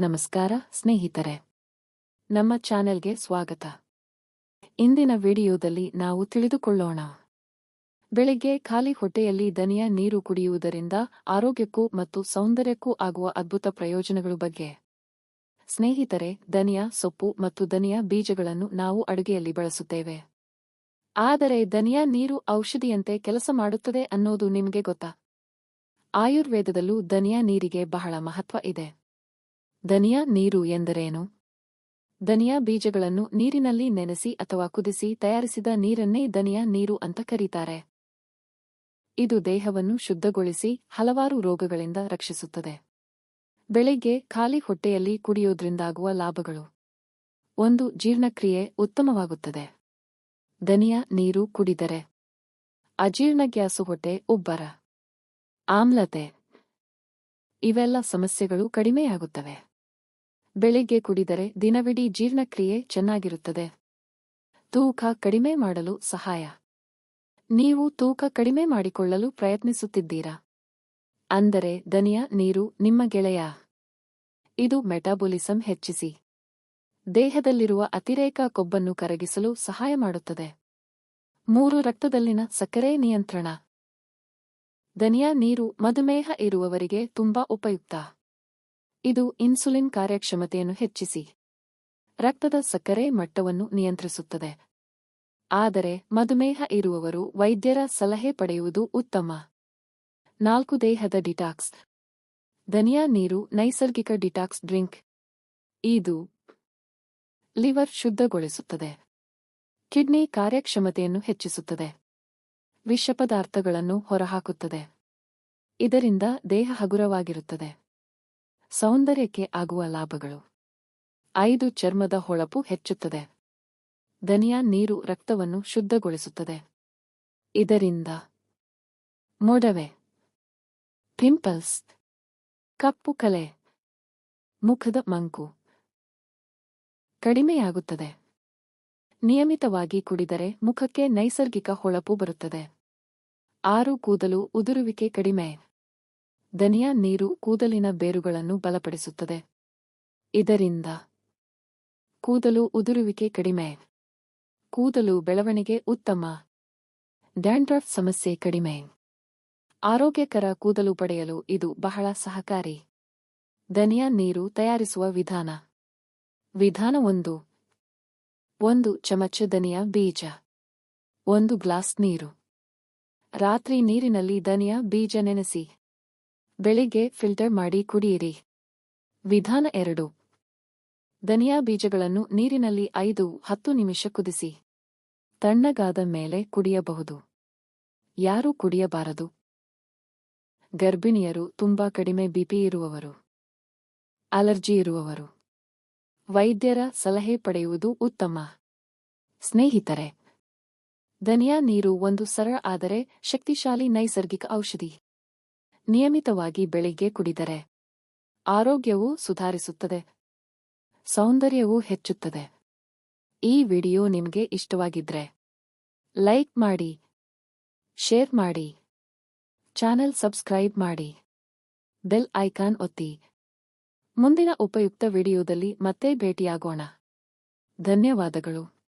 ನಮಸ್ಕಾರ, ಸ್ನೇಹಿತರೆ. ನಮ್ಮ ಚಾನೆಲ್ಗೆ ಸ್ವಾಗತ. ಇಂದಿನ ವಿಡಿಯೋದಲ್ಲಿ ನಾವು ತಿಳಿದುಕೊಳ್ಳೋಣ. ಬೆಳಿಗ್ಗೆ ಖಾಲಿ ಹೊಟ್ಟೆಯಲ್ಲಿ ದನಿಯ ನೀರು ಕುಡಿಯುವುದರಿಂದ ಆರೋಗ್ಯಕ್ಕೂ ಮತ್ತು ಸೌಂದರ್ಯಕ್ಕೂ ಆಗುವ ಅದ್ಭುತ ಪ್ರಯೋಜನಗಳು ಬಗ್ಗೆ. ಸ್ನೇಹಿತರೆ, ದನಿಯ ಸೊಪ್ಪು ಮತ್ತು ದನಿಯ ಬೀಜಗಳನ್ನು ನಾವು ಅಡುಗೆಯಲ್ಲಿ ಬಳಸುತ್ತೇವೆ. ಆದರೆ ದನಿಯ ನೀರು ಔಷಧಿಯಂತೆ ಕೆಲಸ ಮಾಡುತ್ತದೆ ಅನ್ನೋದು ನಿಮಗೆ ಗೊತ್ತಾ? ಆಯುರ್ವೇದದಲ್ಲೂ ದನಿಯ ನೀರಿಗೆ ಬಹಳ ಮಹತ್ವ ಇದೆ. ದನಿಯಾ ನೀರು ಎಂದರೇನು? ದನಿಯಾ ಬೀಜಗಳನ್ನು ನೀರಿನಲ್ಲಿ ನೆನೆಸಿ ಅಥವಾ ಕುದಿಸಿ ತಯಾರಿಸಿದ ನೀರನ್ನೇ ದನಿಯಾ ನೀರು ಅಂತ ಕರೀತಾರೆ. ಇದು ದೇಹವನ್ನು ಶುದ್ಧಗೊಳಿಸಿ ಹಲವಾರು ರೋಗಗಳಿಂದ ರಕ್ಷಿಸುತ್ತದೆ. ಬೆಳಿಗ್ಗೆ ಖಾಲಿ ಹೊಟ್ಟೆಯಲ್ಲಿ ಕುಡಿಯೋದ್ರಿಂದಾಗುವ ಲಾಭಗಳು. ಒಂದು, ಜೀರ್ಣಕ್ರಿಯೆ ಉತ್ತಮವಾಗುತ್ತದೆ. ದನಿಯಾ ನೀರು ಕುಡಿದರೆ ಅಜೀರ್ಣ ಗ್ಯಾಸು ಹೊಟ್ಟೆ ಉಬ್ಬರ. ಆಮ್ಲತೆ. ಇವೆಲ್ಲ ಸಮಸ್ಯೆಗಳು ಕಡಿಮೆಯಾಗುತ್ತವೆ. ಬೆಳಿಗ್ಗೆ ಕುಡಿದರೆ ದಿನವಿಡೀ ಜೀರ್ಣಕ್ರಿಯೆ ಚೆನ್ನಾಗಿರುತ್ತದೆ. ತೂಕ ಕಡಿಮೆ ಮಾಡಲು ಸಹಾಯ. ನೀವು ತೂಕ ಕಡಿಮೆ ಮಾಡಿಕೊಳ್ಳಲು ಪ್ರಯತ್ನಿಸುತ್ತಿದ್ದೀರಾ? ಅಂದರೆ ದನಿಯ ನೀರು ನಿಮ್ಮ ಗೆಳೆಯ. ಇದು ಮೆಟಾಬೊಲಿಸಂ ಹೆಚ್ಚಿಸಿ. ದೇಹದಲ್ಲಿರುವ ಅತಿರೇಕ ಕೊಬ್ಬನ್ನು ಕರಗಿಸಲು ಸಹಾಯ ಮಾಡುತ್ತದೆ. ಮೂರು, ರಕ್ತದಲ್ಲಿನ ಸಕ್ಕರೆ ನಿಯಂತ್ರಣ. ದನಿಯ ನೀರು ಮಧುಮೇಹ ಇರುವವರಿಗೆ ತುಂಬಾ ಉಪಯುಕ್ತ. ಇದು ಇನ್ಸುಲಿನ್ ಕಾರ್ಯಕ್ಷಮತೆಯನ್ನು ಹೆಚ್ಚಿಸಿ. ರಕ್ತದ ಸಕ್ಕರೆ ಮಟ್ಟವನ್ನು ನಿಯಂತ್ರಿಸುತ್ತದೆ. ಆದರೆ ಮಧುಮೇಹ ಇರುವವರು ವೈದ್ಯರ ಸಲಹೆ ಪಡೆಯುವುದು ಉತ್ತಮ. ನಾಲ್ಕು ದೇಹದ ಡಿಟಾಕ್ಸ್. ಧನಿಯಾ ನೀರು, ನೈಸರ್ಗಿಕ ಡಿಟಾಕ್ಸ್ ಡ್ರಿಂಕ್. ಇದು ಲಿವರ್ ಶುದ್ಧಗೊಳಿಸುತ್ತದೆ. ಕಿಡ್ನಿ ಕಾರ್ಯಕ್ಷಮತೆಯನ್ನು ಹೆಚ್ಚಿಸುತ್ತದೆ. ವಿಷಪದಾರ್ಥಗಳನ್ನು ಹೊರಹಾಕುತ್ತದೆ. ಇದರಿಂದ ದೇಹ ಹಗುರವಾಗಿರುತ್ತದೆ. ಸೌಂದರ್ಯಕ್ಕೆ ಆಗುವ ಲಾಭಗಳು. ಐದು ಚರ್ಮದ ಹೊಳಪು ಹೆಚ್ಚುತ್ತದೆ. ಧನಿಯಾ ನೀರು ರಕ್ತವನ್ನು ಶುದ್ಧಗೊಳಿಸುತ್ತದೆ. ಇದರಿಂದ ಮೊಡವೆ ಪಿಂಪಲ್ಸ್ ಕಪ್ಪು ಕಲೆ, ಮುಖದ ಮಂಕು ಕಡಿಮೆಯಾಗುತ್ತದೆ. ನಿಯಮಿತವಾಗಿ ಕುಡಿದರೆ ಮುಖಕ್ಕೆ ನೈಸರ್ಗಿಕ ಹೊಳಪು ಬರುತ್ತದೆ. ಆರು ಕೂದಲು ಉದುರುವಿಕೆ ಕಡಿಮೆ. ದನಿಯಾ ನೀರು ಕೂದಲಿನ ಬೇರುಗಳನ್ನು ಬಲಪಡಿಸುತ್ತದೆ. ಇದರಿಂದ ಕೂದಲು ಉದುರುವಿಕೆ ಕಡಿಮೆ. ಕೂದಲು ಬೆಳವಣಿಗೆ ಉತ್ತಮ. ಡ್ಯಾಂಡ್ರಫ್ ಸಮಸ್ಯೆ ಕಡಿಮೆ. ಆರೋಗ್ಯಕರ ಕೂದಲು ಪಡೆಯಲು ಇದು ಬಹಳ ಸಹಕಾರಿ. ದನಿಯಾ ನೀರು ತಯಾರಿಸುವ ವಿಧಾನ. ವಿಧಾನ ಒಂದು. ಒಂದು ಚಮಚ ದನಿಯ ಬೀಜ. ಒಂದು ಗ್ಲಾಸ್ ನೀರು. ರಾತ್ರಿ ನೀರಿನಲ್ಲಿ ದನಿಯಾ ಬೀಜ ನೆನೆಸಿ. ಬೆಳಿಗ್ಗೆ ಫಿಲ್ಟರ್ ಮಾಡಿ ಕುಡಿಯಿರಿ. ವಿಧಾನ ಎರಡು. ಧನಿಯಾ ಬೀಜಗಳನ್ನು ನೀರಿನಲ್ಲಿ ಐದು, ಹತ್ತು ನಿಮಿಷ ಕುದಿಸಿ. ತಣ್ಣಗಾದ ಮೇಲೆ ಕುಡಿಯಬಹುದು. ಯಾರೂ ಕುಡಿಯಬಾರದು. ಗರ್ಭಿಣಿಯರು ತುಂಬಾ ಕಡಿಮೆ ಬಿಪಿ ಇರುವವರು. ಅಲರ್ಜಿ ಇರುವವರು. ವೈದ್ಯರ ಸಲಹೆ ಪಡೆಯುವುದು ಉತ್ತಮ. ಸ್ನೇಹಿತರೆ, ಧನಿಯಾ ನೀರು ಒಂದು ಸರಳ, ಆದರೆ ಶಕ್ತಿಶಾಲಿ, ನೈಸರ್ಗಿಕ ಔಷಧಿ. ನಿಯಮಿತವಾಗಿ ಬೆಳಿಗ್ಗೆ ಕುಡಿದರೆ ಆರೋಗ್ಯವೂ ಸುಧಾರಿಸುತ್ತದೆ, ಸೌಂದರ್ಯವೂ ಹೆಚ್ಚುತ್ತದೆ. ಈ ವಿಡಿಯೋ ನಿಮಗೆ ಇಷ್ಟವಾಗಿದ್ರೆ ಲೈಕ್ ಮಾಡಿ, ಶೇರ್ ಮಾಡಿ, ಚಾನೆಲ್ ಸಬ್ಸ್ಕ್ರೈಬ್ ಮಾಡಿ, ಬೆಲ್ ಐಕಾನ್ ಒತ್ತಿ. ಮುಂದಿನ ಉಪಯುಕ್ತ ವಿಡಿಯೋದಲ್ಲಿ ಮತ್ತೆ ಭೇಟಿಯಾಗೋಣ. ಧನ್ಯವಾದಗಳು.